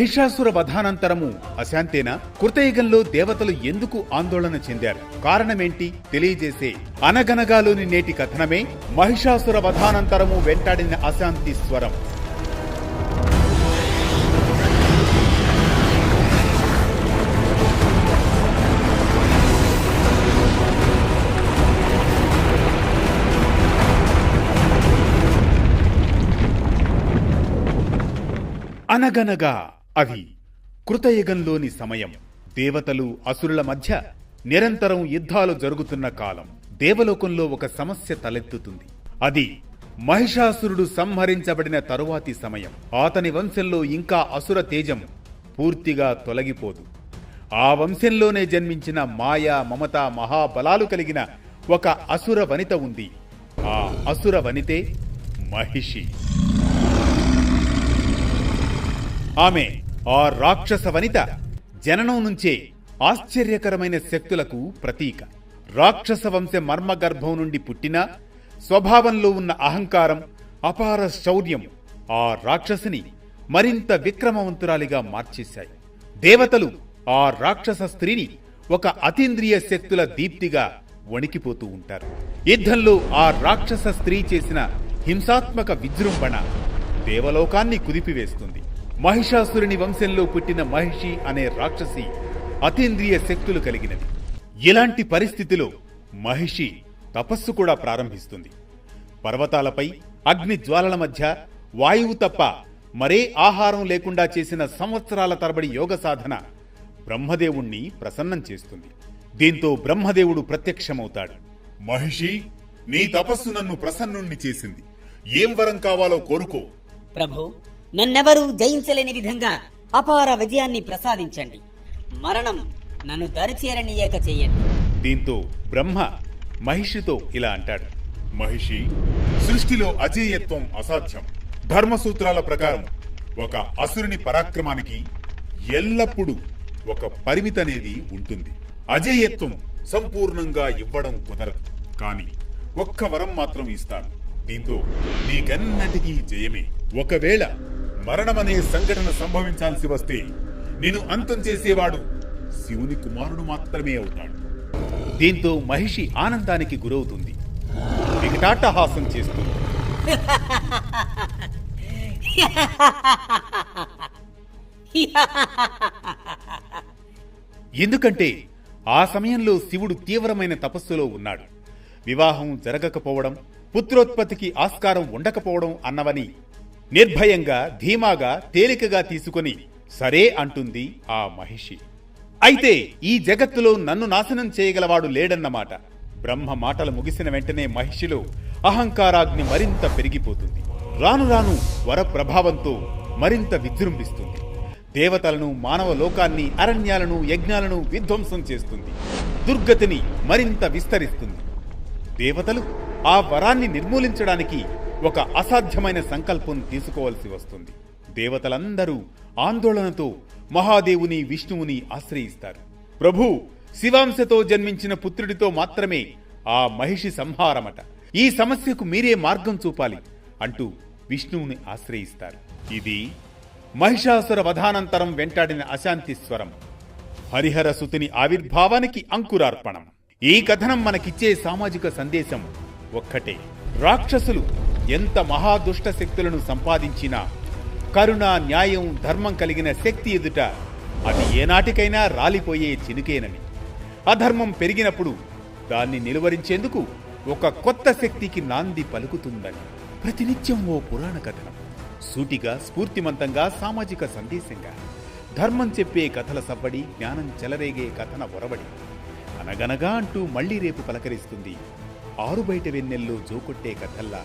మహిషాసుర వధానంతరము అశాంతేనా? కృతయుగంలో దేవతలు ఎందుకు ఆందోళన చెందారు? కారణమేంటి? తెలియజేసే అనగనగాలోని నేటి కథనమే మహిషాసుర వధానంతరము వెంటాడిన అశాంతి స్వరం. అనగనగా అది కృతయుగంలోని సమయం. దేవతలు అసురుల మధ్య నిరంతరం యుద్ధాలు జరుగుతున్న కాలం. దేవలోకంలో ఒక సమస్య తలెత్తుతుంది. అది మహిషాసురుడు సంహరించబడిన తరువాతి సమయం. అతని వంశంలో ఇంకా అసుర తేజం పూర్తిగా తొలగిపోదు. ఆ వంశంలోనే జన్మించిన మాయా మమత మహాబలాలు కలిగిన ఒక అసుర వనిత ఉంది. ఆ అసుర వనితే మహిషి. ఆమె ఆ రాక్షస వనిత జననం నుంచే ఆశ్చర్యకరమైన శక్తులకు ప్రతీక. రాక్షస వంశ మర్మగర్భం నుండి పుట్టిన స్వభావంలో ఉన్న అహంకారం అపార శౌర్యం ఆ రాక్షసిని మరింత విక్రమవంతురాలిగా మార్చేశాయి. దేవతలు ఆ రాక్షస స్త్రీని ఒక అతీంద్రియ శక్తుల దీప్తిగా వణికిపోతూ ఉంటారు. యుద్ధంలో ఆ రాక్షస స్త్రీ చేసిన హింసాత్మక విజృంభణ దేవలోకాన్ని కుదిపివేస్తుంది. మహిషాసురుని వంశంలో పుట్టిన మహిషి అనే రాక్షసి అతీంద్రియ శక్తులు కలిగినది. ఇలాంటి పరిస్థితిలో మహిషి తపస్సు కూడా ప్రారంభిస్తుంది. పర్వతాలపై అగ్ని జ్వాలల మధ్య వాయువు తప్ప మరే ఆహారం లేకుండా చేసిన సంవత్సరాల తరబడి యోగ సాధన బ్రహ్మదేవుణ్ణి ప్రసన్నం చేస్తుంది. దీంతో బ్రహ్మదేవుడు ప్రత్యక్షమవుతాడు. మహిషి నీ తపస్సు నన్ను ప్రసన్నుణ్ణి చేసింది. ఏం వరం కావాలో కోరుకో. ప్రభు నన్నెవరూ జయించలేని విధంగా అపార విజయాన్ని ప్రసాదించండి. మరణం నన్ను దరిచేరనీయక చేయండి. దీంతో బ్రహ్మ మహిషితో ఇలా అంటాడు. మహిషి సృష్టిలో అజేయత్వం అసాధ్యం. ధర్మసూత్రాల ప్రకారం ఒక అసురుని పరాక్రమానికి ఎల్లప్పుడూ ఒక పరిమితి అనేది ఉంటుంది. అజేయత్వం సంపూర్ణంగా ఇవ్వడం కుదరదు. కానీ ఒక్క వరం మాత్రం ఇస్తాను. దీంతో నీకన్నటికీ జయమే. ఒకవేళ మరణమనే సంఘటన సంభవించాల్సి వస్తే నేను అంతం చేసేవాడు శివుని కుమారుడు మాత్రమే అవుతాడు. దీంతో మహిషి ఆనందానికి గురవుతుంది. వికటాట్టహాసం చేస్తుంది ఎందుకంటే ఆ సమయంలో శివుడు తీవ్రమైన తపస్సులో ఉన్నాడు. వివాహం జరగకపోవడం పుత్రోత్పత్తికి ఆస్కారం ఉండకపోవడం అన్నవని నిర్భయంగా ధీమాగా తేలికగా తీసుకొని సరే అంటుంది ఆ మహిషి. అయితే ఈ జగత్తులో నన్ను నాశనం చేయగలవాడు లేడన్నమాట. బ్రహ్మ మాటలు ముగిసిన వెంటనే మహిషిలో అహంకారాగ్ని మరింత పెరిగిపోతుంది. రాను రాను వర ప్రభావంతో మరింత విజృంభిస్తుంది. దేవతలను మానవ లోకాన్ని అరణ్యాలను యజ్ఞాలను విధ్వంసం చేస్తుంది. దుర్గతిని మరింత విస్తరిస్తుంది. దేవతలు ఆ వరాన్ని నిర్మూలించడానికి ఒక అసాధ్యమైన సంకల్పం తీసుకోవాల్సి వస్తుంది. దేవతలందరూ ఆందోళనతో మహాదేవుని విష్ణువుని ఆశ్రయిస్తారు. ప్రభు శివాంశతో జన్మించిన పుత్రుడితో మాత్రమే ఆ మహిషి సంహారమట. ఈ సమస్యకు మీరే మార్గం చూపాలి అంటూ విష్ణువుని ఆశ్రయిస్తారు. ఇది మహిషాసుర వధానంతరం వెంటాడిన అశాంతి స్వరం. హరిహర సుతిని ఆవిర్భావానికి అంకురార్పణం. ఈ కథనం మనకిచ్చే సామాజిక సందేశం ఒక్కటే. రాక్షసులు ఎంత మహాదుష్ట శక్తులను సంపాదించినా కరుణ న్యాయం ధర్మం కలిగిన శక్తి ఎదుట అది ఏనాటికైనా రాలిపోయే చినుకేనని అధర్మం పెరిగినప్పుడు దాన్ని నిలువరించేందుకు ఒక కొత్త శక్తికి నాంది పలుకుతుందని ప్రతినిత్యం ఓ పురాణ కథనం సూటిగా స్ఫూర్తిమంతంగా సామాజిక సందేశంగా. ధర్మం చెప్పే కథల సవ్వడి జ్ఞానం చెలరేగే కథన ఒరవడి. అనగనగా అంటూ మళ్ళీ రేపు పలకరిస్తుంది ఆరు బయట వెన్నెల్లో జోకొట్టే కథల్లా?